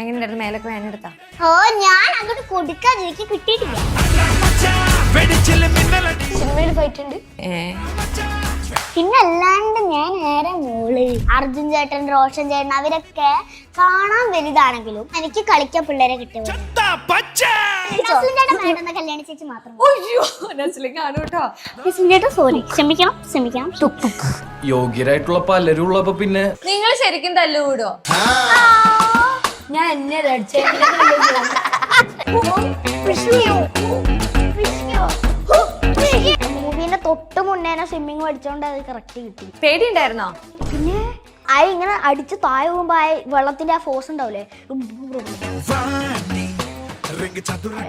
എങ്ങനെയുണ്ടായിരുന്നു മേലൊക്കെ വേനെടുത്താ ഓ ഞാൻ അങ്ങോട്ട് കൊടുക്കാൻ എനിക്ക് കിട്ടിയിട്ടില്ല. സിനിമയിൽ പോയിട്ടുണ്ട്. പിന്നെ അല്ലാണ്ട് ഞാൻ നേരെ മോൾ അർജുൻ ചേട്ടൻ റോഷൻ ചേട്ടൻ അവരൊക്കെ കാണാൻ വലുതാണെങ്കിലും എനിക്ക് കളിക്കാൻ പിള്ളേരെ. നസ്ലിൻ ചേട്ടൻ വേണ്ടുന്ന കല്യാണി ചേച്ചി മാത്രം. അയ്യോ നസ്ലിൻ കാണു കേട്ടോ. നസ്ലിൻ ചേട്ടൻ സോറി ക്ഷമിക്കണം ക്ഷമിക്കണം. യോഗ്യരായിട്ടുള്ള പലരും ഉള്ളപ്പോ പിന്നെ നിങ്ങൾ ശരിക്കും തല്ലുകൂടോ? ഞാൻ എന്നെ മൂവിന്റെ തൊട്ട് മുന്നേ സ്വിമ്മിങ് പഠിച്ചോണ്ട് അത് കറക്റ്റ് കിട്ടി. പേടിയുണ്ടായിരുന്നോ? പിന്നെ ആയി ഇങ്ങനെ അടിച്ച് താഴെ പോകുമ്പോ ആ വെള്ളത്തിന്റെ ആ ഫോഴ്സ് ഉണ്ടാവില്ലേ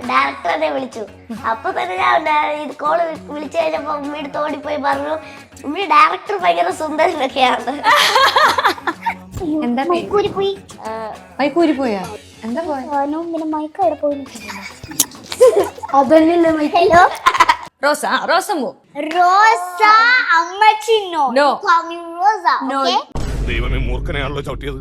ഡയറക്ടറെ വിളിച്ചു. അപ്പൊ തന്നെ ഞാൻ ഇത് കോൾ വിളിച്ചു കഴിഞ്ഞപ്പോ ഉമ്മയുടെ തോടിപ്പോയി പറഞ്ഞു ഉമ്മി ഡയറക്ടർ ഭയങ്കര സുന്ദരനൊക്കെയാണ്. എന്താ? മൈക്കൂരി പോയി മൈക്കൂരി പോയാ? എന്താ പിന്നെ മൈക്ക് അവിടെ പോയി ഹലോ? റോസ റോസ അമ്മച്ചി നോ. റോസ ഓക്കേ ദൈവമേ മൂർഖനെയാണല്ലോ ചവിട്ടിയത്.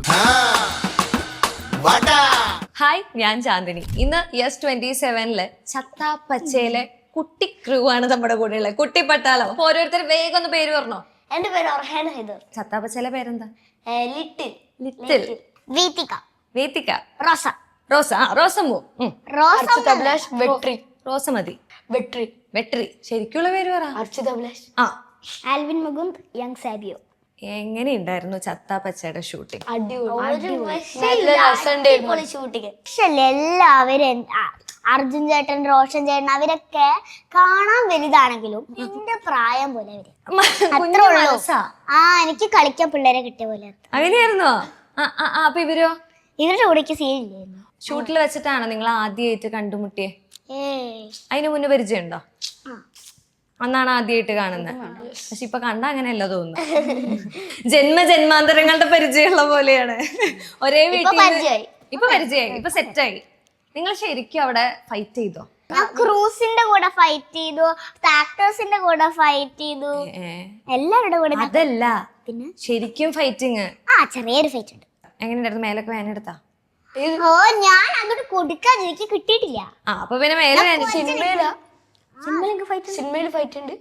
ഹായ് ഞാൻ ചാന്ദിനി. ഇന്ന് യെസ് ട്വന്റി സെവനിൽ ചത്ത പച്ചയിലെ കുട്ടി ക്രൂ ആണ് നമ്മുടെ കൂടെ ഉള്ളത് കുട്ടി പട്ടാളം അപ്പൊ ഓരോരുത്തർ വേഗം ഒന്ന് പേര് പറഞ്ഞോ. എന്റെ പേര് ഒർഹാൻ ഹൈദർ. ചത്ത പച്ചയിലെ പേരെന്താ ലിറ്റിൽ. ലിറ്റിൽ. വീതിക വീതിക റോസ. റോസ. റോസമു. റോസ അഭിലാഷ് വെട്രി. റോസ മതി. വെട്രി. വെട്ടറി ശരിക്കുള്ള പേര് പറ. അർച്ചിത അഭിലാഷ്. ആ. ആൽവിൻ മുകുന്ദ് യങ് സാബിയോ. എങ്ങനെയുണ്ടായിരുന്നു ചത്ത പച്ചയുടെ ഷൂട്ടിംഗ് ഷൂട്ടിങ് പക്ഷെ എല്ലാവരും അർജുൻ ചേട്ടൻ റോഷൻ ചേട്ടൻ അവരൊക്കെ കാണാൻ വലുതാണെങ്കിലും എന്റെ പ്രായം പോലെ അവർ. ആ എനിക്ക് കളിക്കാൻ പിള്ളേരെ കിട്ടിയ പോലെ അങ്ങനെയായിരുന്നോ? ആ ആ, ആ അപ്പൊ ഇവരോ? ഇവരുടെ കൂടെ സീൻ ഇല്ലായിരുന്നു. ഷൂട്ടിൽ വെച്ചിട്ടാണോ നിങ്ങൾ ആദ്യമായിട്ട് കണ്ടുമുട്ടിയേ? അതിനു അതിന് മുന്നേ പരിചയമുണ്ടോ? അന്നാണ് ആദ്യമായിട്ട് കാണുന്നത് പക്ഷെ ഇപ്പൊ കണ്ട അങ്ങനെയല്ല തോന്നുന്നു. ജന്മ ജന്മാന്തരങ്ങളുടെ പരിചയമുള്ള പോലെയാണ്. ഒരേ വീട്ടിൽ. ഇപ്പൊ പരിചയമായി. ഇപ്പൊ സെറ്റായി. നിങ്ങൾ ശരിക്കും അവിടെ ഫൈറ്റ് ചെയ്തോ? ക്രൂസിന്റെ കൂടെ ഫൈറ്റ് ചെയ്തു. ആക്ടേഴ്സിന്റെ കൂടെ ഫൈറ്റ് ചെയ്തു. എല്ലാവരുടെ കൂടെ അതല്ല. പിന്നെ? ശരിക്കും ഫൈറ്റിങ് ആ ചെറിയൊരു ഫൈറ്റ് ഉണ്ട്. എങ്ങനെയുണ്ടായിരുന്നു മേലൊക്കെ വേനെടുത്താ ഓ ഞാൻ അങ്ങോട്ട് കൊടുക്കാൻ എനിക്ക് കിട്ടിയിട്ടില്ല. ആ അപ്പൊ പിന്നെ മേലെ സിനിമയിൽ ഫൈറ്റ് ഉണ്ട്?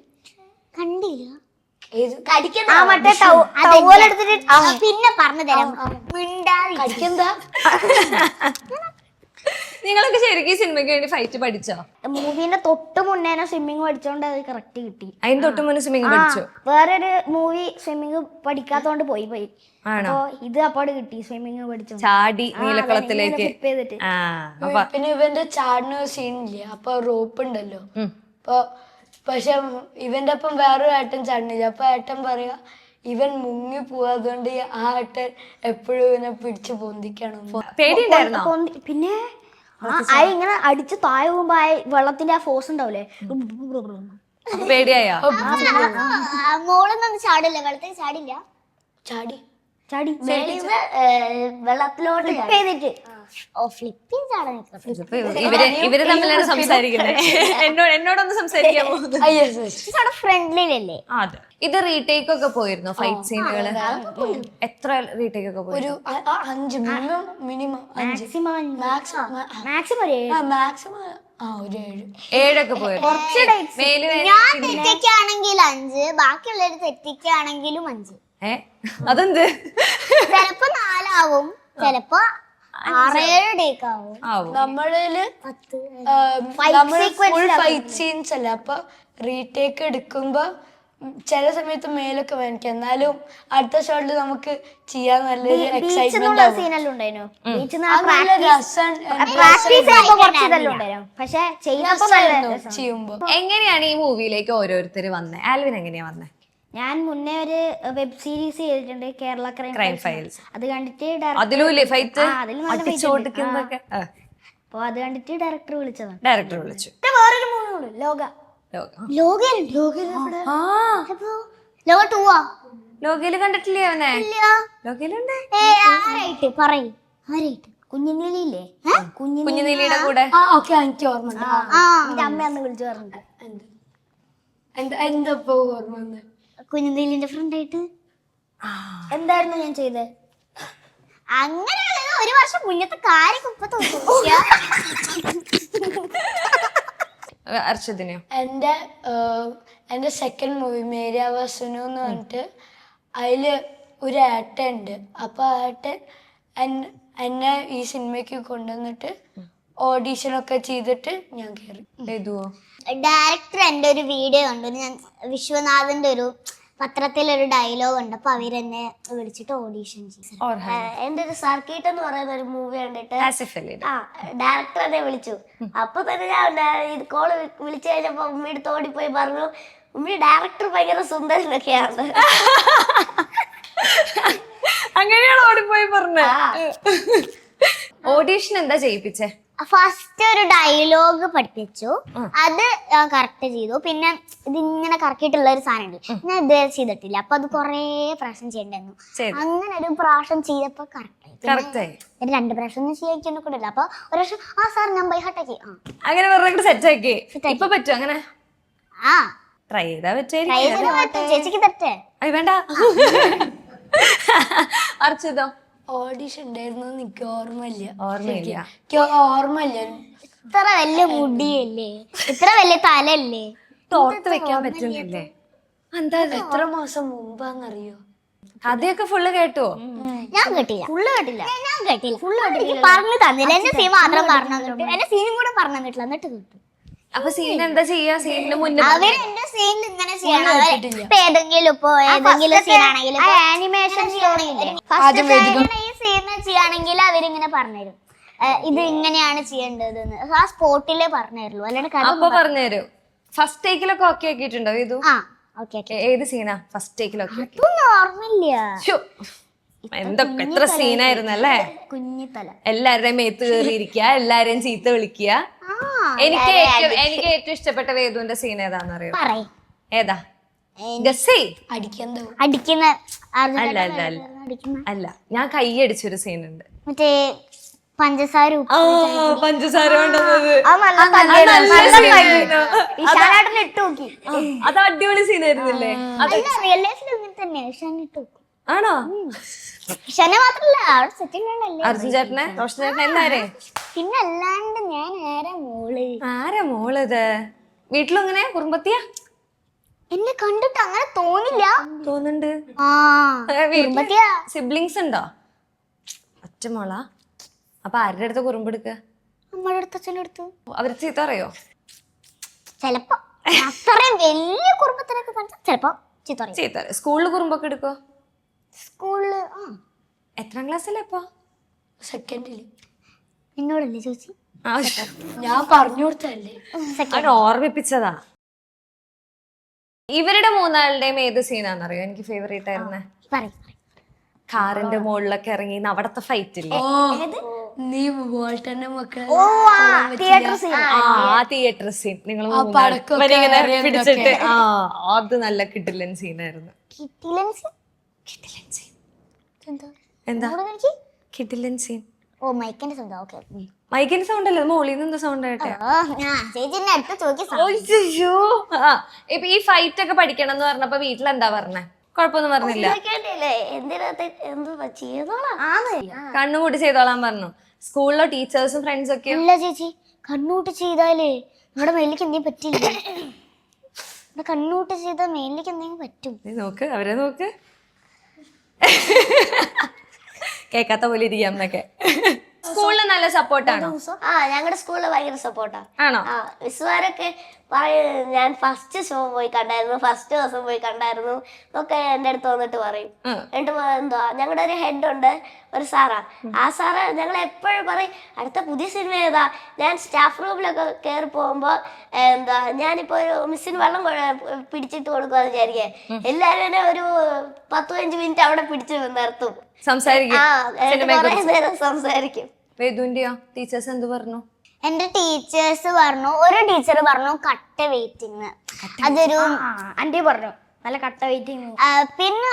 കണ്ടില്ല. പിന്നെ പറഞ്ഞു തരാം. നിങ്ങളൊക്കെ ശരിക്കും സിനിമയ്ക്ക് വേണ്ടി ഫൈറ്റ് പഠിച്ചോ? മൂവിന്റെ തൊട്ട് മുന്നേ സ്വിമ്മിങ് പഠിച്ചോണ്ട് അത് കറക്റ്റ് കിട്ടി. അതിന് തൊട്ട് മുന്നേ സ്വിമ്മിങ് പഠിച്ചു? വേറൊരു മൂവി സ്വിമ്മിങ് പഠിക്കാത്തോണ്ട് പോയി പോയി. ആണോ? ഇത് അപ്പാട് കിട്ടി സ്വിമ്മിങ് പഠിച്ചോ ചാടി നീലക്കുളത്തിലേക്ക്. flip ചെയ്തിട്ട്. ആ പിന്നെ ഇവന്റെ ചാടുന്ന സീനില്ലേ അപ്പൊ റോപ്പ് ഉണ്ടല്ലോ. ഉം. അപ്പൊ പക്ഷെ ഇവന്റെ ഒപ്പം വേറൊരു ഏട്ടൻ ചാടുന്നില്ല. അപ്പോൾ ഏട്ടൻ പറയുക ഇവൻ മുങ്ങി പോവാതുകൊണ്ട് ആ ഏട്ടൻ എപ്പോഴും ഇവനെ പിടിച്ച് പൊന്തിക്കണം. പിന്നെ ആ ആ ഇങ്ങനെ അടിച്ച് താഴെ പോകുമ്പോ ആ വെള്ളത്തിന്റെ ആ ഫോഴ്സ് ഉണ്ടാവില്ലേ പേടിയായോ? മോളൊന്നും ചാടില്ല. വെള്ളത്തിൽ ചാടില്ല. ചാടി. ചാടി. വെള്ളത്തിലോട്ട് ചെയ്തിട്ട്. ഓ ഫ്ലിപ്പിങ് ചാടാൻ ഇതിപ്പോ ഇവർ ഇവർ തമ്മിലാണ് സംസാരിക്കുന്നത്. എന്നോട് എന്നോടൊന്ന് സംസാരിക്കാൻ പോകുന്നത്. അതെ. ഇത് റീടേക്ക് ഒക്കെ പോയിരുന്നു? ഫൈറ്റ് സീനുകൾ എത്ര റീടേക്ക് ഒക്കെ പോയി ഒരു അഞ്ച് മിനിമം മാക്സിമം മാക്സിമം മാക്സിമം ഒരു മാക്സിമം ആ ഒരു ഏഴ്. ഏഴൊക്കെ പോയിരുന്നു ഞാൻ തെറ്റിക്കാണെങ്കിൽ അഞ്ച് തെറ്റിക്കാണെങ്കിലും അഞ്ച്. ഏ? അതെന്ത്? ചിലപ്പോ നാലാവും ചിലപ്പോ നമ്മളിൽ നമ്മൾ ഫുൾ ഫൈറ്റ് സീൻസ് അല്ല? അപ്പൊ റീടേക്ക് എടുക്കുമ്പോ ചില സമയത്ത് മേലൊക്കെ വേണിക്കാം. എന്നാലും അടുത്ത ഷോട്ടിൽ നമുക്ക് ചെയ്യാൻ നല്ലൊരു എക്സൈറ്റ്മെന്റ് ചെയ്യുമ്പോ എങ്ങനെയാണ് ഈ മൂവിയിലേക്ക് ഓരോരുത്തർ വന്നേ? ആൽവിൻ എങ്ങനെയാ വന്നേ? ഞാൻ മുന്നേ ഒരു വെബ് സീരീസ് ചെയ്തിട്ടുണ്ട് കേരള ക്രൈം ഫയൽസ് അത് കണ്ടിട്ട് ഡയറക്ടർ ആ. അപ്പൊ അത് കണ്ടിട്ട് ഡയറക്ടർ വിളിച്ചതാണ്. ഡയറക്ടർ വിളിച്ചു. വേറൊരു മൂവി ലോക. ലോക. ലോക ആ ലോക ടൂവാ ലോകയിൽ കണ്ടിട്ടില്ലേ അവനെ? ഇല്ല. ലോകയിലുണ്ട്? ആരായിട്ട്? പറയ്. ആരായിട്ട്? കുഞ്ഞുനീലില്ലേ കുഞ്ഞു കുഞ്ഞുനീലിയുടെ കൂടെ. ആ ഓക്കെ എനിക്ക് ഓർമ്മ ആ, ആ. അമ്മ അന്ന് വിളിച്ചു പറഞ്ഞിട്ട്. എന്ത്? എന്താ ഓർമ്മ വന്നത് ഫ്രണ്ടായിട്ട് ഫ്രണ്ട് ആയിട്ട് എന്തായിരുന്നു ഞാൻ ചെയ്തത് അങ്ങനെയുള്ള ഒരു വർഷം കുഞ്ഞത്തെ കാര്യം ഇപ്പൊ എന്റെ അർച്ചതിനെയോ? എന്റെ എന്റെ സെക്കൻഡ് മൂവി മേരി എന്ന് പറഞ്ഞിട്ട് അതിൽ ഒരു ഏട്ടൻ ഉണ്ട്. അപ്പോൾ ആ ഏട്ടൻ എന്നെ ഈ സിനിമയ്ക്ക് കൊണ്ടുവന്നിട്ട് ഓഡീഷനൊക്കെ ചെയ്തിട്ട് ഞാൻ കയറി എഴുതുവോ ഡയറക്ടർ എന്റെ ഒരു വീഡിയോ ഉണ്ട് ഞാൻ വിശ്വനാഥന്റെ ഒരു പത്രത്തിലൊരു ഡയലോഗ് ഉണ്ട്. അപ്പൊ അവരെന്നെ വിളിച്ചിട്ട് ഓഡീഷൻ ചെയ്തു. എന്റെ ഒരു സർക്കിട്ട് എന്ന് പറയുന്ന ഒരു മൂവി കണ്ടിട്ട് ആ ഡയറക്ടർ എന്നെ വിളിച്ചു. അപ്പൊ തന്നെ ഞാൻ ഇത് കോൾ വിളിച്ചു കഴിഞ്ഞപ്പോ ഉമ്മയുടെ ഓടിപ്പോയി പറഞ്ഞു ഉമ്മി ഡയറക്ടർ ഭയങ്കര സുന്ദരനൊക്കെയാണ്. അങ്ങനെയാണ് ഓടിപ്പോയി പറഞ്ഞ ഓഡീഷൻ എന്താ ചെയ്യിപ്പിച്ചേ? ഫസ്റ്റ് ഒരു ഡയലോഗ് പഠിപ്പിച്ചു. അത് കറക്റ്റ് ചെയ്തു. പിന്നെ ഇതിങ്ങനെ കറക്കിയിട്ടുള്ള ഒരു സാധനം ഉണ്ട് ഞാൻ ഇതുവരെ ചെയ്തിട്ടില്ല. അപ്പൊ അത് കൊറേ പ്രാവശ്യം ചെയ്യണ്ടായിരുന്നു അങ്ങനെ ഒരു പ്രാവശ്യം ചെയ്തപ്പോ കറക്റ്റ് കറക്റ്റ് ആയി. രണ്ട് പ്രാവശ്യം ഒന്നും ചെയ്യാൻ കൂടില്ല അപ്പൊ ഒരു പ്രാവശ്യം ആ സാർ ഞാൻ ബൈ ഹട്ടാക്കി അങ്ങനെ പറഞ്ഞിട്ട് സെറ്റ് ആക്കി. ഇപ്പൊ പറ്റും അങ്ങനെ? ആ. ട്രൈ ചെയ്താ പറ്റും ചേച്ചിക്ക് തെറ്റേ അയ്യ വേണ്ട. അർച്ചിതോ ഓഡീഷൻ ഉണ്ടായിരുന്നു എനിക്ക് ഓർമ്മയില്ല. ഓർമ്മയില്ല. എനിക്ക് ഓർമ്മയില്ല. ഇത്ര വലിയ മുടിയല്ലേ? ഇത്ര വലിയ തലല്ലേ? തോർത്ത് വെക്കാൻ പറ്റുന്നില്ലേ? എന്താ? എത്ര മാസം മുമ്പാന്നറിയോ? കഥയൊക്കെ ഫുള്ള് കേട്ടോ? ഞാൻ കേട്ടില്ല. ഫുള്ള് കേട്ടില്ല. ഞാൻ കേട്ടില്ല. ഫുള്ള് കേട്ടില്ല പറഞ്ഞു തന്നില്ല. എന്റെ സീൻ മാത്രം പറഞ്ഞു തന്നിട്ട് എന്റെ സീനും കൂടെ പറഞ്ഞു തന്നിട്ടില്ല എന്നിട്ട് കേട്ടു. അപ്പൊ സീൻ എന്താ ചെയ്യാ? സീനിന് മുന്നേ ഇങ്ങനെ ചെയ്യണം. അവർ ഇപ്പൊ ഏതെങ്കിലും ഇപ്പൊ ഏതെങ്കിലും സീൻ ആണെങ്കിലും ആനിമേഷൻ ഈ സീൻ ചെയ്യുകയാണെങ്കിൽ അവരിങ്ങനെ പറഞ്ഞുതരും. ഇത് ഇങ്ങനെയാണ് ചെയ്യേണ്ടത് ആ സ്പോട്ടിലേ പറഞ്ഞുതരുള്ളൂ. അല്ലാണ്ട് കഥ പറഞ്ഞുതരൂ. ഫസ്റ്റ് ടേക്കിലൊക്കെ ഓക്കെ ആക്കിയിട്ടുണ്ടോ ഇത്? ആ ഓക്കെ ഓക്കെ ഏത് സീനാ ഫസ്റ്റ് ടേക്കിലൊക്കെ ഓർമ്മയില്ല. എന്തൊക്കെ എത്ര സീനായിരുന്നല്ലേ കുഞ്ഞിത്തല എല്ലാവരുടെയും മേത്ത് കയറിയിരിക്കുക എല്ലാരെയും ചീത്ത വിളിക്കുക. എനിക്ക് ഏറ്റവും എനിക്ക് ഏറ്റവും ഇഷ്ടപ്പെട്ട വേദുവിന്റെ സീൻ ഏതാന്ന് അറിയാം? ഏതാ? അടിക്കുന്ന അല്ല അല്ല അല്ല. അല്ല ഞാൻ കൈയടിച്ചൊരു സീൻ ഉണ്ട്. മറ്റേ പഞ്ചസാര പഞ്ചസാര അത് അടിപൊളി അല്ല റിയൽ ലൈഫിൽ അങ്ങനെ തന്നെ ഇട്ട് നോക്കും. ആണോ? ഇഷാനെ മാത്രല്ല അവിടെ സെറ്റിൽമെന്റ് അർജുൻ ചേട്ടനെ? റോഷൻ ചേട്ടനെ എല്ലാരെയും പിന്നെ അല്ലാണ്ട് ഞാൻ ആരാ മോൾ? ആരാ മോളിത് വീട്ടിലും ഇങ്ങനെ കുടുംബത്തിയാ? എന്നെ കണ്ടിട്ട് അങ്ങനെ തോന്നില്ല. തോന്നുന്നുണ്ട്. ആ കുടുംബത്തിയാ. സിബ്ലിങ്സ് ഉണ്ടോ? ഒറ്റ മോളാ? അപ്പൊ ആരുടെ അടുത്ത് കുറുമ്പെടുക്ക അമ്മയുടെ അടുത്ത് അച്ഛന്റെ അടുത്ത്? അവർ ചീത്ത അറിയോ ചെലപ്പോ. അത്രയും വലിയ കുടുംബത്തിനൊക്കെ കാണിച്ചാൽ ചെലപ്പോ ചീത്ത പറയും. ചീത്ത സ്കൂളിൽ കുറുമ്പൊക്കെ എടുക്കോ? സ്കൂളിൽ ആ. എത്രാം ക്ലാസ്സിലെ ഇപ്പൊ? സെക്കൻഡിൽ എന്നോടല്ലേ ചോദിച്ചു? ഞാൻ പറഞ്ഞു കൊടുത്തല്ലേ ഓർമ്മിപ്പിച്ചതാ. ഇവരുടെ മൂന്നാളുടെയും ഏത് സീനാന്നറിയോ? എനിക്ക് ഫേവറേറ്റ് ആയിരുന്നെ. പറയും കാറിന്റെ മുകളിലൊക്കെ ഇറങ്ങി അവിടത്തെ ഫൈറ്റ് ഇല്ലേ? നീ വോൾട്ടന്റെ മക്കളെ ഓ ആ തിയേറ്റർ സീൻ ആ തിയേറ്റർ സീൻ നിങ്ങൾ പിടിച്ചിട്ട് ആ അത് നല്ല കിട്ടില്ലൻ സീനായിരുന്നു കിട്ടില്ലൻ സീൻ എന്താ. കിട്ടില്ലൻ സീൻ ഓ മൈക്കിന്റെ സ്വന്തം ഓക്കെ മൈക്കിന്റെ സൗണ്ട് അല്ലേ? മോളിൽ നിന്ന് സൗണ്ട് ആയിട്ടെ ചേച്ചിന്റെ അടുത്ത് ചോദിക്കി അയ്യോ ആ ഇപ്പൊ ഈ ഫൈറ്റ് ഒക്കെ പഠിക്കണം എന്ന് പറഞ്ഞപ്പോ വീട്ടിൽ എന്താ പറഞ്ഞേ? കുഴപ്പമൊന്നും പറഞ്ഞില്ല. കണ്ണുകൂട്ടി ചെയ്തോളാൻ പറഞ്ഞു. സ്കൂളിലോ ടീച്ചേഴ്സും ഫ്രണ്ട്സ് ഒക്കെ? ഇല്ല ചേച്ചി. കണ്ണൂട്ട് ചെയ്താലേ നമ്മുടെ മേലിലേക്ക് എന്തെങ്കിലും പറ്റില്ല? കണ്ണൂട്ട് ചെയ്താൽ മേലിലേക്ക് എന്തെങ്കിലും പറ്റും. നോക്ക് അവരെ നോക്ക്. കേക്കാത്ത പോലെ ഇരിക്കാം എന്നൊക്കെ. സ്കൂളിൽ നല്ല സപ്പോർട്ടാണോ ആ ഞങ്ങളുടെ സ്കൂളിൽ ഭയങ്കര സപ്പോർട്ടാണ് ആണോ? ആ മിസ്സുമാരൊക്കെ പറയും ഞാൻ ഫസ്റ്റ് ഷോ പോയി കണ്ടായിരുന്നു. ഫസ്റ്റ് ദിവസം പോയി കണ്ടായിരുന്നു. എന്നൊക്കെ എന്റെ അടുത്ത് വന്നിട്ട് പറയും. എന്നിട്ട് എന്തുവാ? എന്താ ഞങ്ങളുടെ ഒരു ഹെഡ് ഉണ്ട് ഒരു സാറാ. ആ സാറ് ഞങ്ങൾ എപ്പോഴും പറയും അടുത്ത പുതിയ സിനിമ ഏതാ? ഞാൻ സ്റ്റാഫ് റൂമിലൊക്കെ കയറി പോകുമ്പോൾ എന്താ ഞാനിപ്പോൾ ഒരു മിസ്സിന് വെള്ളം പിടിച്ചിട്ട് കൊടുക്കുമെന്ന് വിചാരിക്കേ. എല്ലാവരും എന്നെ ഒരു പത്ത് പതിനഞ്ച് മിനിറ്റ് അവിടെ പിടിച്ച് നിർത്തും. സംസാരിക്കും സംസാരിക്കും. ടീച്ചേഴ്സ് എന്ത് പറഞ്ഞു? എന്റെ ടീച്ചേഴ്സ് പറഞ്ഞു ഒരു ടീച്ചർ പറഞ്ഞു കട്ട വെയിറ്റിംഗ് അതൊരു ആന്റി പറഞ്ഞു നല്ല കട്ട വെയിറ്റിംഗ് പിന്നെ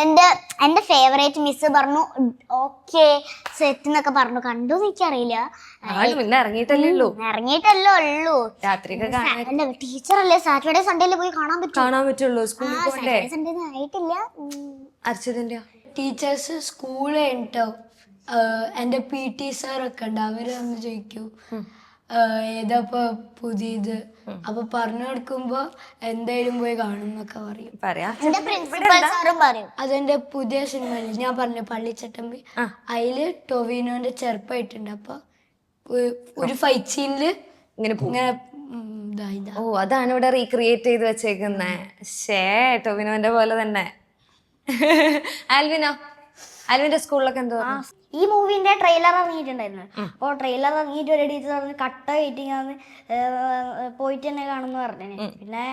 എന്റെ എന്റെ ഫേവറേറ്റ് മിസ് പറഞ്ഞു ഓക്കെ സെറ്റ് എന്നൊക്കെ പറഞ്ഞു. കണ്ടു എനിക്കറിയില്ല. ഇറങ്ങിയിട്ടല്ലേ ഉള്ളൂ? ഇറങ്ങിയിട്ടല്ലേ ഉള്ളൂ. രാത്രിയൊക്കെ കാണാൻ എന്റെ ടീച്ചറല്ലേ സാറ്റർഡേ സൺഡേയിൽ പോയി കാണാൻ പറ്റും? കാണാൻ പറ്റുള്ളൂ സ്കൂളിൽ സൺഡേ ആയിട്ടില്ല. ഉം. ടീച്ചേഴ്സ് സ്കൂൾ കഴിഞ്ഞിട്ടോ എന്റെ പി ടി സാറൊക്കെ ഉണ്ട്. അവർ വന്ന് ചോദിക്കൂ. ഏതാ പുതിയത്? അപ്പൊ പറഞ്ഞു കൊടുക്കുമ്പോ എന്തായാലും പോയി കാണും എന്നൊക്കെ പറയും. പറയാ. എന്റെ പ്രിൻസിപ്പൽ സാറും പറയും. അതെന്റെ പുതിയ സിനിമയിൽ ഞാൻ പറഞ്ഞു പള്ളിച്ചട്ടമ്പി? അതിൽ ടൊവിനോന്റെ ചെറുപ്പമായിട്ടുണ്ട് അപ്പൊ ഒരു ഫൈറ്റ് സീനിൽ ഇങ്ങനെ ഓ അതാണ് ഇവിടെ റീക്രിയേറ്റ് ചെയ്ത് വെച്ചേക്കുന്നേ. ഷേ ടൊവിനോന്റെ പോലെ തന്നെ. ആൽവിനോ? ആൽവിന്റെ സ്കൂളിലൊക്കെ എന്തോ ഈ മൂവിന്റെ ട്രെയിലർ ഇറങ്ങിയിട്ടുണ്ടായിരുന്നു. അപ്പോൾ ട്രെയിലർ ഇറങ്ങിയിട്ട് ഒരു ടീച്ചർ പറഞ്ഞു കട്ട വെയിറ്റിംഗ് ആണ്. പോയിട്ട് തന്നെ കാണുന്നു പറഞ്ഞു. പിന്നെ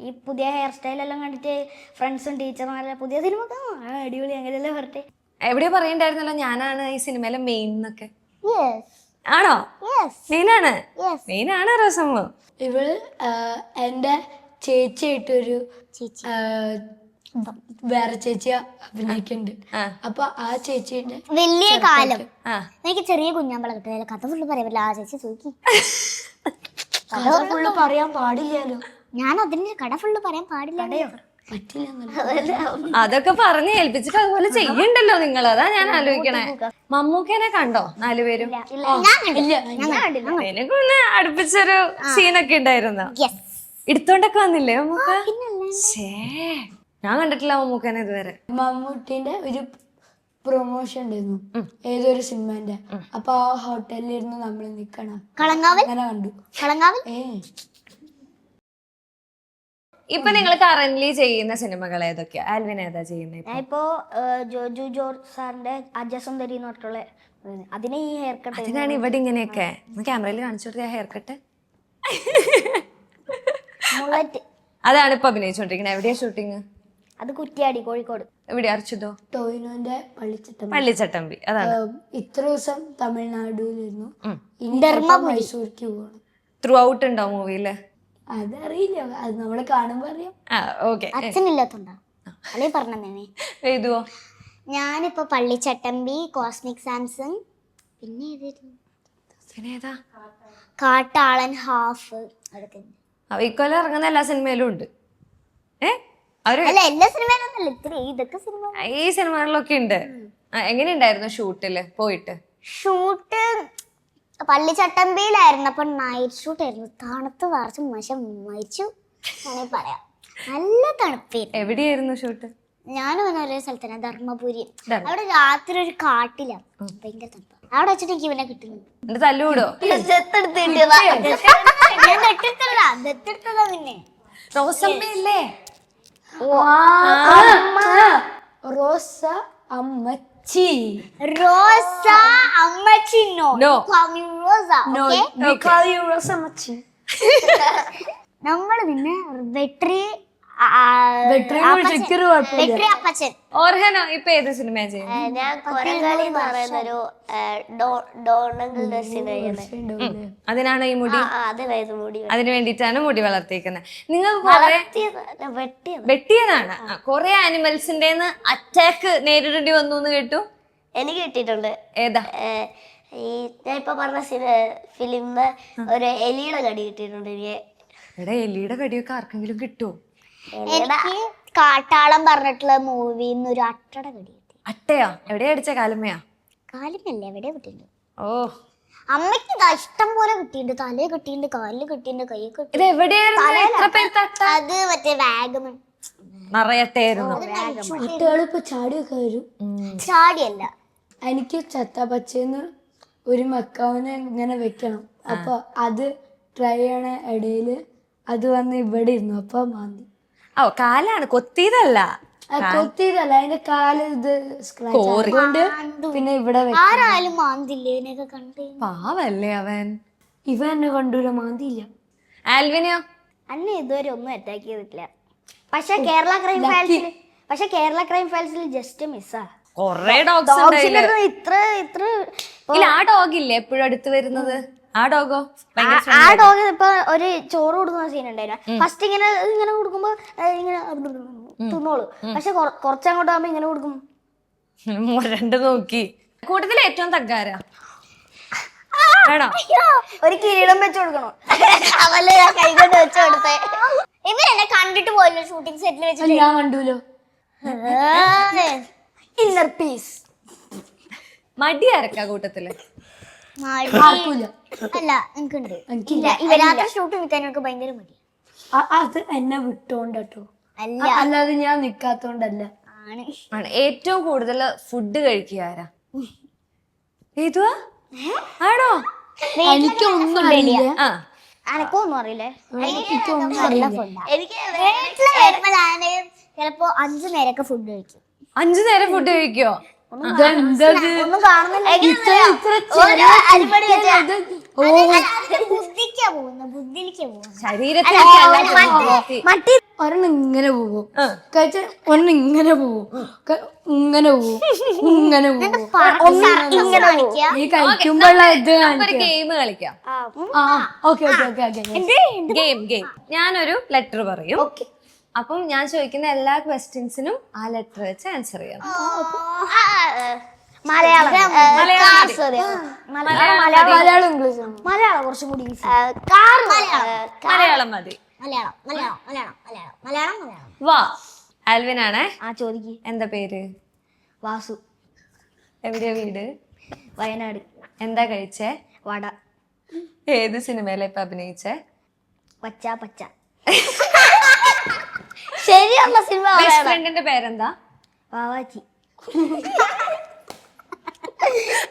ഈ പുതിയ ഹെയർ സ്റ്റൈൽ എല്ലാം കണ്ടിട്ട് ഫ്രണ്ട്സും ടീച്ചർമാരെല്ലാം പുതിയ സിനിമ അടിപൊളി അങ്ങനെയല്ലേ പറഞ്ഞിട്ട്. എവിടെയോ പറയണ്ടായിരുന്നല്ലോ ഞാനാണ് ഈ സിനിമയിലെ മെയിൻ എന്നൊക്കെ. ആണോ? മെയിനാണ് മെയിനാണ് രസം ഇവൾ എന്റെ ചേച്ചിയായിട്ടൊരു ആഹ്, വേറെ ചേച്ചിയാ അഭിനയിക്കുന്നുണ്ട് അപ്പൊ ആ ചേച്ചിന്റെ വലിയ കാലം. എനിക്ക് ചെറിയ കുഞ്ഞാമ്പള കഥ ഫുള്ള് പറയാൻ പറ്റില്ല. ആ ചേച്ചി ചോദിക്കും കഥ ഫുള്ള് പറയാൻ പാടില്ലല്ലോ. ഞാൻ അതിന്റെ കട ഫുള്ള് പറയാൻ പാടില്ല. അതൊക്കെ പറഞ്ഞ് ഏൽപ്പിച്ചിട്ട് അതുപോലെ ചെയ്യണ്ടല്ലോ നിങ്ങൾ. അതാ ഞാൻ ആലോചിക്കണേ. മമ്മൂക്കേനെ കണ്ടോ നാലുപേരും? അടുപ്പിച്ചൊരു സീനൊക്കെ ഉണ്ടായിരുന്നു? യെസ് എടുത്തോണ്ടൊക്കെ വന്നില്ലേ മമ്മൂക്ക? ഞാൻ കണ്ടിട്ടില്ല മമ്മൂക്കനെ ഇതുവരെ. മമ്മൂട്ടിന്റെ ഒരു പ്രൊമോഷൻ ഉണ്ടായിരുന്നു. ഏതൊരു സിനിമന്റെ. അപ്പൊ ആ ഹോട്ടലിലിരുന്ന് നമ്മൾ നിക്കണം. കളങ്ങാവൽ അങ്ങനെ കണ്ടു. കളങ്ങാവൽ ഏ. ഇപ്പൊ നിങ്ങൾ കറന്റ് ചെയ്യുന്ന സിനിമകൾ ഏതൊക്കെയാ? ആൽവിൻ ഏതാ ചെയ്യുന്നത് ഞാൻ ഇപ്പോ ജോജു ജോർജ് സാറിന്റെ അജസുന്ദരി എന്ന് പറഞ്ഞിട്ടുള്ള ഇത്. ഈ ഹെയർ കട്ട് അതിനാണ് ഇവിടെ ഇങ്ങനെയൊക്കെ. ക്യാമറയിൽ കാണിച്ചു കൊടുത്ത ഹെയർ കട്ട് അതാണ് ഇപ്പൊ അഭിനയിച്ചോണ്ടിരിക്കുന്നത് എവിടെയാ ഷൂട്ടിങ് അത് കുറ്റിയാടി കോഴിക്കോട്. എവിടെ? അർച്ചുതോ? ടോയിനോന്റെ പള്ളിച്ചട്ടം പള്ളിച്ചട്ടമ്പി അതാണ്. ഇത്ര ദിവസം തമിഴ്നാടുവിലിരുന്നു. മൈസൂർക്ക് പോകണം ത്രൂ ഔട്ട് ഉണ്ടോ മൂവിയിൽ അതറിയില്ല. അത് നമ്മൾ കാണുമ്പോ അറിയാം. അച്ഛനില്ലാത്തോണ്ടാ? അല്ലേ പറഞ്ഞേ എഴുതുവോ ഞാനിപ്പോ പള്ളിച്ചട്ടമ്പി കോസ്മിക് സാംസങ് പിന്നെ ഏതായിരുന്നു? പിന്നെ ഏതാ? കാട്ടാളൻ ഹാഫ് അതൊക്കെ ഇക്കൊല്ലം ഇറങ്ങുന്ന എല്ലാ സിനിമയിലും ഉണ്ട്. ഏ? ഈ സിനിമകളിലൊക്കെ ഉണ്ട്. എങ്ങനെയുണ്ടായിരുന്നു ഷൂട്ടിൽ? പോയിട്ട്. ഷൂട്ട് പള്ളിച്ചട്ടമ്പിയിലായിരുന്നു. അപ്പൊ നൈറ്റ് ഷൂട്ട് ആയിരുന്നു. തണുത്ത് വറച്ച് മശം മരിച്ചു. പറയാം. നല്ല തണുപ്പായിരുന്നു. എവിടെയായിരുന്നു ഷൂട്ട്? ഞാൻ വന്ന ഒരേ സ്ഥലത്തന്നെ ധർമ്മപുരി. അവിടെ രാത്രി ഒരു കാട്ടിലാണ് ഭയങ്കര തണുപ്പ്. അവിടെ വെച്ചിട്ട് എനിക്ക് ഇവനെ കിട്ടുന്നു. തല്ലുകൂടോ നിന്നെ കിട്ടിയതാ. ദത്തെടുത്തതാ, ദത്തെടുത്തതാ പിന്നെ റോസ അമ്മച്ചി. No call me Rosa No, okay? we call you Rosa അമ്മച്ചി. നമ്മൾ പിന്നെ വെട്രി ഓർഹനോ? ഇപ്പൊ ഏത് സിനിമ ഞാൻ കൊരങ്കാളി എന്ന് സിനിമ അതിനാണ് ഈ മുടി? അതിന് വേണ്ടിയിട്ടാണ് മുടി വളർത്തിയിരിക്കുന്നത് നിങ്ങൾ വെട്ടിയതാണ്. കുറെ ആനിമൽസിന്റെ അറ്റാക്ക് നേരിടേണ്ടി വന്നു എന്ന് കേട്ടു? എനിക്ക് കിട്ടിയിട്ടുണ്ട്. ഏതാ? ഈ ഞാൻ ഇപ്പൊ പറഞ്ഞ ഫിലിം ഒരു എലിയുടെ കടി കിട്ടിയിട്ടുണ്ട് എനിക്ക്. എടാ എലിയുടെ കടിയൊക്കെ ആർക്കെങ്കിലും കിട്ടുമോ എനിക്ക് കാട്ടാളം പറഞ്ഞിട്ടുള്ള മൂവിന്ന് ഒരു അട്ടട കടി കിട്ടി. അട്ടയാ? എവിടെയാ അടിച്ച കാലമ്മയാ? കാലിനല്ലേ എവിടെ കിട്ടിയിട്ടുണ്ട് ഓ. അമ്മയ്ക്ക് ഇതാ ഇഷ്ടം പോലെ കിട്ടിയിട്ടുണ്ട്. തലയിൽ കിട്ടിയിട്ടുണ്ട് കാലിൽ കിട്ടിയിട്ടുണ്ട് കൈ കിട്ടി ഇത് എവിടെയായിരുന്നു? അത് മറ്റേ വാഗമൺ. നിറയട്ടായിരുന്നു കുട്ടികൾ ഇപ്പൊ ചാടിയൊക്കെ വരും. ചാടിയല്ല. എനിക്ക് ചത്തപ്പച്ചേന്ന് ഒരു മക്കാവിനെ ഇങ്ങനെ വെക്കണം. അപ്പൊ അത് ട്രൈ ചെയ്യണ ഇടയിൽ അത് വന്ന് ഇവിടെ ഇരുന്നു. അപ്പൊ മാന്തി. ഓ കാലാണ്. കൊത്തിയതല്ല. കൊത്തിയതല്ല. അതിന്റെ കാൽ ഇത് സ്ക്രാച്ച് പിന്നെ ഇവിടെ ആരായാലും മാന്തില്ലേ? കണ്ട് പാവല്ലേ അവൻ. ഇവ എന്നെ കണ്ടൂല മാന്തിയില്ല. ആൽവിനെയോ അന്നെ ഇതുവരെ ഒന്നും അറ്റാക്ക് ചെയ്തിട്ടില്ല. പക്ഷെ കേരള ക്രൈം ഫയൽസിൽ പക്ഷെ കേരള ക്രൈം ഫയൽസിൽ ജസ്റ്റ് മിസ്സാ കൊറേ ഡോഗ്സ് ഇത്ര ഇത്ര ഇല്ല ആ ഡോഗ് ഇല്ലേ എപ്പോഴും അടുത്ത് വരുന്നത്? ആ ഡോഗോ ആ ഡോഗ് ഇപ്പൊ ഒരു ചോറ് കൊടുക്കുന്ന സീൻ ഉണ്ടായിരുന്നു ഫസ്റ്റ് ഇങ്ങനെ ഇങ്ങനെ കൊടുക്കുമ്പോ ഇങ്ങനെ തിന്നോളൂ. പക്ഷെ കൊറ- കുറച്ചങ്ങോട്ട് ആകുമ്പോ ഇങ്ങനെ കൊടുക്കും. രണ്ട് നോക്കി. കൂട്ടത്തിൽ ഏറ്റവും തഗ്ഗാര? വേണോ ഒരു കിരീടം വെച്ച് കൊടുക്കണോ. അവല്ലേ ഞാൻ വെച്ച് കൊടുത്തേ. ഇവൻ എന്നെ കണ്ടിട്ട് പോയല്ലോ ഷൂട്ടിംഗ് സെറ്റിൽ വെച്ചിട്ട്. ഞാൻ കണ്ടുല്ലോ ഇന്നർ പീസ് മടി ആരക്കാ കൂട്ടത്തിൽ? അല്ല എനിക്കുണ്ട്. എനിക്കില്ല. രാത്രി ഷൂട്ട് നിൽക്കാൻ എനിക്ക് ഭയങ്കര മടി അത് എന്നെ വിട്ടോണ്ടോ അല്ല. അല്ലാതെ ഞാൻ നിക്കാത്തോണ്ടല്ല. ആണ്. ഏറ്റവും കൂടുതൽ ഫുഡ് കഴിക്കുക ആരാ? ഏതുവാ? ആണോ? എനിക്കൊന്നും അറിയില്ല. ആ. അനക്കൊന്നും അറിയില്ലേ. എനിക്കൊന്നും അറിയില്ല. ഫുഡാ. എനിക്ക് വീട്ടിൽ ചിലപ്പോ അഞ്ചു നേരമൊക്കെ ഫുഡ് കഴിക്കും. അഞ്ചു നേരം ഫുഡ് കഴിക്കോ മട്ടി ഒരെണ്ണം ഇങ്ങനെ പോവും? ആ. കഴിച്ച ഒരെണ്ണം ഇങ്ങനെ പോവും? ഇങ്ങനെ പോവും? ഇങ്ങനെ പോവും ഈ കഴിക്കുമ്പോഴുള്ള ഇത് ഗെയിം കളിക്കാം. Okay okay okay game game. ഞാനൊരു ലെറ്റർ പറയും. ഓക്കെ. അപ്പം ഞാൻ ചോദിക്കുന്ന എല്ലാ ക്വസ്റ്റ്യൻസിനും ആ ലെറ്റർ വെച്ച് ആൻസർ ചെയ്യണം മലയാളം. മലയാളം മലയാളം മലയാളം ഇംഗ്ലീഷ് മലയാളം കുറച്ചും കൂടി. കാർ മലയാളം മതി. മലയാളം മലയാളം മലയാളം മലയാളം. മലയാളം മലയാളം. വാ. ആൽവിൻ ആണേ. ആ ചോദിക്ക്. എന്താ പേര്? വാസു. എവിടെയാ വീട്? വയനാട്. എന്താ കഴിച്ചേ? വട. ഏത് സിനിമയിലെ ഇപ്പൊ അഭിനയിച്ചേ? പച്ച പച്ച. ശരിയുള്ള സിനിമ ബെസ്റ്റ് ഫ്രണ്ടിന്റെ പേരെന്താ? വാവാച്ചി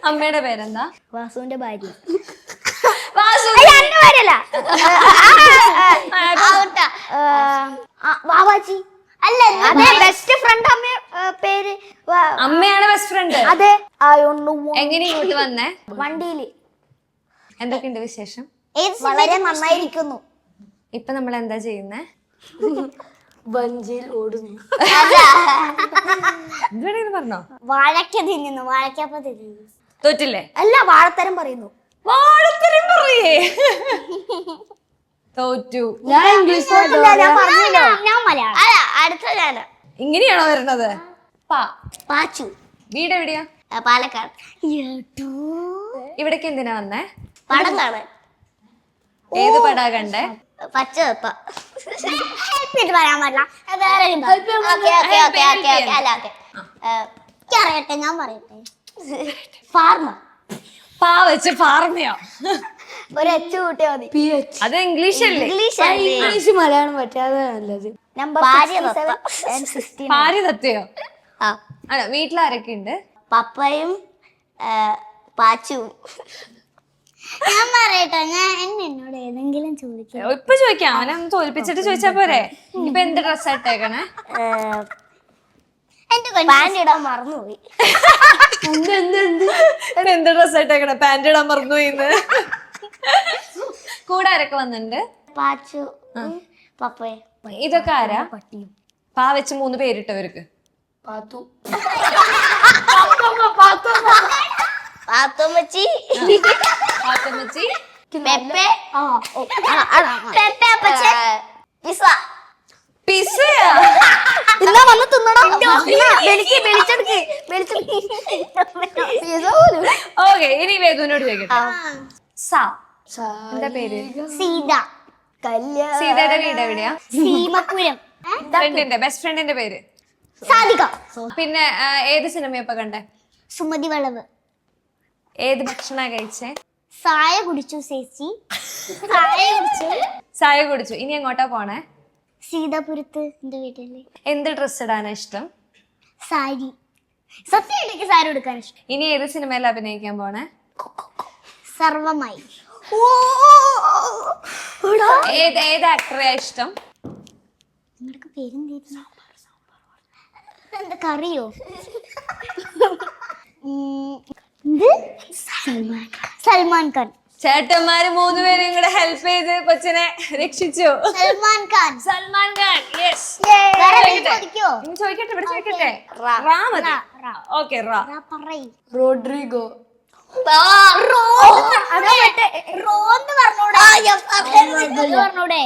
അമ്മയുടെ പേരെന്താ? വാസുവിന്റെ ഭാര്യ. വാസു. വാവാച്ചി അല്ല അതെ. ബെസ്റ്റ് ഫ്രണ്ട് അമ്മ പേര് അമ്മയാണ് ബെസ്റ്റ് ഫ്രണ്ട് അതെ എങ്ങനെ ഇങ്ങോട്ട് വന്നേ? വണ്ടിയിൽ. എന്തൊക്കെയുണ്ട് വിശേഷം? വളരെ നന്നായിരിക്കുന്നു. ഇപ്പൊ നമ്മൾ എന്താ ചെയ്യുന്നേ? ബഞ്ചിൽ ഓടുന്നു. എന്തുവേണമെങ്കിലും പറഞ്ഞോ? വാഴക്ക തിന്നുന്നു വാഴക്കപ്പ തിന്നുന്നു. തോറ്റില്ലേ? അല്ല വാഴത്തരം പറയുന്നു. വാഴത്തരം പറയേ. തോറ്റു. ഞാൻ ഇംഗ്ലീഷ് ഞാൻ പറഞ്ഞല്ലോ. ഞാൻ മലയാളം. അല്ല അടുത്ത ഞാൻ. ഇങ്ങനെയാണോ വരണത്? പാ. പാച്ചു. വീട് എവിടെയാ? ആ, പാലക്കാട്. ഇവിടേക്ക് എന്തിനാ വന്നേ? പടം കാണാൻ. ഏത് പടാ കണ്ടേ? പച്ച വെപ്പ ഹെൽപ്പ് ചെയ്ത് പറയാൻ പറ്റില്ല വേറെ അല്ല അറിയട്ടെ ഞാൻ പറയട്ടെ? ഫാർമ പാ വെച്ച് ഫാർമയോ ഒരു എച്ച് കൂട്ടിയാ മതി. അത് ഇംഗ്ലീഷ് അല്ലേ? ഇംഗ്ലീഷ് ഇംഗ്ലീഷ് മലയാളം പറ്റാതെ നല്ലത്. നമ്പർ ഭാര്യ പാരി തത്തയോ ആ. ആണോ വീട്ടിലാരൊക്കെ ഉണ്ട് പപ്പയും പാച്ചുവും ഞാൻ പറയട്ടെ ഞാൻ എന്നെ എന്നോട് ഏതെങ്കിലും ചോദിക്കാം. ഇപ്പൊ ചോദിക്കാം. അവനെ ഒന്ന് തോൽപ്പിച്ചിട്ട് ചോദിച്ചാ പോരെ. ഇപ്പൊ എന്ത് ഡ്രസ് ഇട്ടേക്കണേ? എന്റെ പാന്റ് ഇടാൻ മറന്നുപോയി. എന്ത് ഡ്രസ് ഇട്ടേക്കണേ? പാന്റ് ഇടാൻ മറന്നുപോയി കൂടെ ആരൊക്കെ വന്നിട്ടുണ്ട് പാച്ചു പപ്പയെ ഇതൊക്കെ ആരാ? പാ വെച്ച് മൂന്ന് പേരിട്ടവർക്ക്. പാത്തു. പാത്തോമ്മച്ചി പാത്തമ്മച്ചി പെപ്പെ? പെപ്പെ അപ്പച്ചൻ? പിസ പിസയാ എന്നാ വന്ന് തിന്നടാ. വെളിക്ക് വെളിച്ചെടുക്ക് വെളിച്ചെടുക്ക്. ഓക്കെ ഇനി വേദുവിനോട് ചോദിക്കട്ടെ. സ. എന്താ പേര്? സീത. കല്യാണ. സീതയുടെ വീട് എവിടെയാ? സീമപുരം ഫ്രണ്ടിന്റെ ബെസ്റ്റ് ഫ്രണ്ടിന്റെ പേര്? സാധിക പിന്നെ ഏത് സിനിമയപ്പ കണ്ടേ? സുമതി വളവ് ഏത് ഭക്ഷണ കഴിച്ചേ? സായ കുടിച്ചു ചേച്ചി. സായ കുടിച്ചു. ഇനി എങ്ങോട്ടാ പോണേ? സീതാപുരത്ത് എന്റെ വീട്ടിൽ. എന്ത് ഡ്രസ് ഇടാനാ ഇഷ്ടം? സാരി. സത്യം എനിക്ക് സാരി എടുക്കാൻ ഇഷ്ടം. ഇനി ഏത് സിനിമയിൽ അഭിനയിക്കാൻ പോണേ? സർവമായി ഏത് ഏത് ആക്ടറെയാ ഇഷ്ടം? നിങ്ങളുടെ പേരെന്തായിരുന്നു? എന്താ കറിയോ? സൽമാൻ സൽമാൻ ഖാൻ. ചേട്ടന്മാര് മൂന്നുപേരും കൂടെ ഹെൽപ്പ് ചെയ്ത് കൊച്ചിനെ രക്ഷിച്ചു. സൽമാൻ ഖാൻ. സൽമാൻ ഖാൻ യെസ് ചോദിക്കട്ടെ? ഇവിടെ ചോദിക്കട്ടെ? റാ. മതി. ഓക്കെ റാ. റോഡ്രിഗോ. ചത്താപ്പച്ചയിലെ പറഞ്ഞൂടെ? അത്. പറഞ്ഞൂടെ?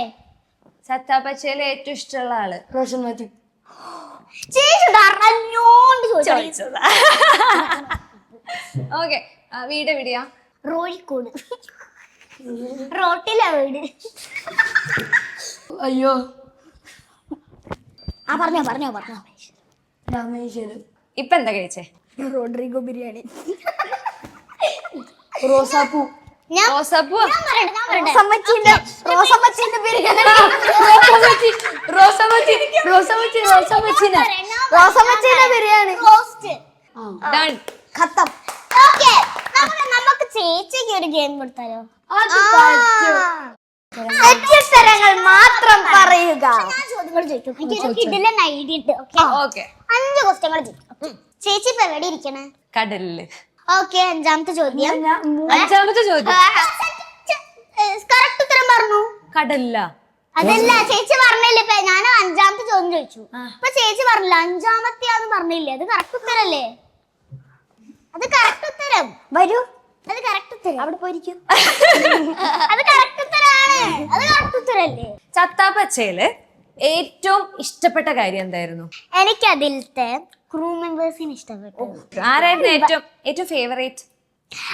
സത്താപ്പച്ചയിലെ ഏറ്റവും ഇഷ്ടമുള്ള ആൾ. റോഷൻ ചോദിച്ചതാ. ഓക്കെ വീട് എവിടെയാ? റോഴിക്കോട് റോട്ടിലാ വീട് അയ്യോ. ആ പറഞ്ഞോ പറഞ്ഞോ പറഞ്ഞോ. രാമേശ്വരം. ഇപ്പൊ എന്താ കഴിച്ചേ? റോഡ്രിഗോ ബിരിയാണി. റോസാപ്പൂ. ഞാൻ റോസാപ്പൂ? ഞാൻ പറയട്ടെ, ഞാൻ പറയട്ടെ. റോസമ്മച്ചിന്റെ റോസമ്മച്ചിന്റെ ബിരിയാണി. റോസമ്മച്ചി റോസമ്മച്ചി റോസമ്മച്ചി റോസമ്മച്ചിന്റെ റോസമ്മച്ചിന്റെ ബിരിയാണി. ഖത്തം ഓക്കെ. ചേച്ചിക്ക് ഒരു ഗെയിം കൊടുത്താലോ? തെറ്റുത്തരങ്ങൾ മാത്രം പറയുക. ചോദ്യങ്ങൾ ചോദിക്കും. ഇതിലെ ഐഡിയ ഉണ്ട് ഓക്കെ അഞ്ച് ക്വസ്റ്റ്യങ്ങൾ ചോദിക്കും. ചേച്ചി ഇപ്പൊ എവിടെ ഇരിക്കണേ? കടലിൽ. ഓക്കെ അഞ്ചാമത്തെ ചോദ്യം. അഞ്ചാമത്തെ ചോദ്യം. കറക്റ്റ് ഉത്തരം പറഞ്ഞു. കടലില്ല അതല്ല ചേച്ചി പറഞ്ഞില്ല ഇപ്പൊ ഞാൻ അഞ്ചാമത്തെ ചോദ്യം ചോദിച്ചു. അപ്പൊ ചേച്ചി പറഞ്ഞില്ല അഞ്ചാമത്തെയാന്ന് പറഞ്ഞില്ലേ? അത് കറക്റ്റ് ഉത്തരല്ലേ? അത് കറക്റ്റ് ഉത്തരം. വരൂ. അത് കറക്റ്റ് ഉത്തരം. അവിടെ പോയിരിക്കും. അത് കറക്റ്റ് ഉത്തരാണ്. അത് കറക്റ്റ് ഉത്തരല്ലേ? ചത്താപ്പച്ചയിൽ ഏറ്റവും ഇഷ്ടപ്പെട്ട കാര്യം എന്തായിരുന്നു? എനിക്ക് അതിലത്തെ ക്രൂ മെമ്പേഴ്സിന് ഇഷ്ടപ്പെട്ടു. ആരായിരുന്നു ഏറ്റവും ഏറ്റവും ഫേവറേറ്റ്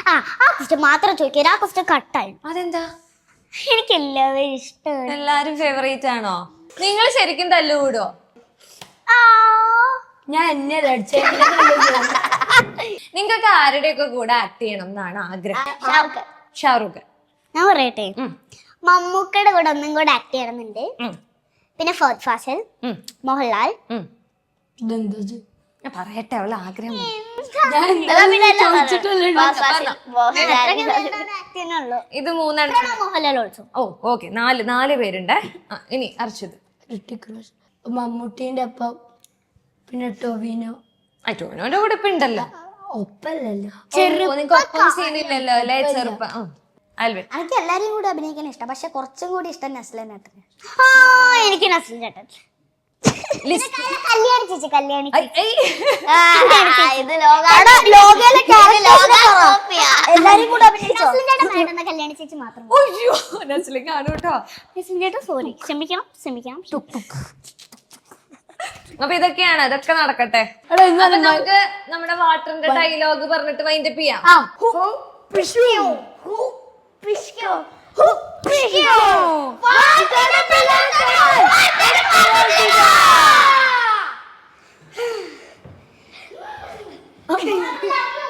ആ ആ ക്വസ്റ്റ്യൻ മാത്രം ചോദിക്കരുത് ആ ക്വസ്റ്റ്യൻ കട്ടായി അതെന്താ? എനിക്ക് എല്ലാവരും ഇഷ്ടമാണ്. എല്ലാരും ഫേവറേറ്റ് ആണോ? നിങ്ങൾ ശരിക്കും തല്ലുകൂടോ? ആ, ഞാൻ എന്നെ അടിച്ചേ നിങ്ങൾക്ക് ആരുടെയൊക്കെ കൂടെ ആക്ട് ചെയ്യണം എന്നാണ് ആഗ്രഹം? ഷാറുഖ്. ഞാൻ പറയട്ടെ. മമ്മൂക്കയുടെ കൂടെ ഒന്നും കൂടെ ആക്ട് ചെയ്യണമെന്നുണ്ട്. പിന്നെ ഫോർത്ത് ഫാസിൽ മോഹൻലാൽ. ഞാൻ പറയട്ടെ അവളെ ആഗ്രഹം ഇത് മൂന്നെണ്ണം. മോഹൻലാൽ ഓൾസോ ഓ ഓക്കെ നാല് നാല് പേരുണ്ട്. ആ, ഇനി അർച്ചത്. ഋട്ടിക് റോഷൻ. മമ്മൂട്ടീന്റെ അപ്പം പിന്നെ ടൊവിനോ. അറ്റോനോന്റെ കൂടെ ഇപ്പൊ ഉണ്ടല്ലോ. ഒപ്പല്ലല്ലോ. ചെറുപ്പം നിങ്ങക്ക് സീനില്ലല്ലോ അല്ലേ ചെറുപ്പം ഉം. അൽവിൻ എനിക്ക് എല്ലാരെയും കൂടി അഭിനയിക്കാൻ ഇഷ്ടം. പക്ഷെ കുറച്ചും കൂടി ഇഷ്ടം നസ്ലനാട്ടിന് ആ എനിക്ക് നസ്ലിൻ ചേട്ടൻ. പിന്നെ കല്യാണി ചേച്ചി കല്യാണി ഐ, ഐ. ഇത് ലോക എല്ലാരും കൂടെ അഭിനയിച്ചോ? നസ്ലിൻ ചേട്ടൻ വേണ്ടുന്ന കല്യാണി ചേച്ചി മാത്രം നസ്ലിൻ കേട്ടോ. നസ്ലിൻ ചേട്ടൻ സോറി ക്ഷമിക്കണം ക്ഷമിക്കണം. അപ്പൊ ഇതൊക്കെയാണ് അതൊക്കെ നടക്കട്ടെ. നമുക്ക് നമ്മുടെ വാട്ടറിന്റെ ഡയലോഗ് പറഞ്ഞിട്ട് വൈൻഡപ്പ് ചെയ്യാം. Okay.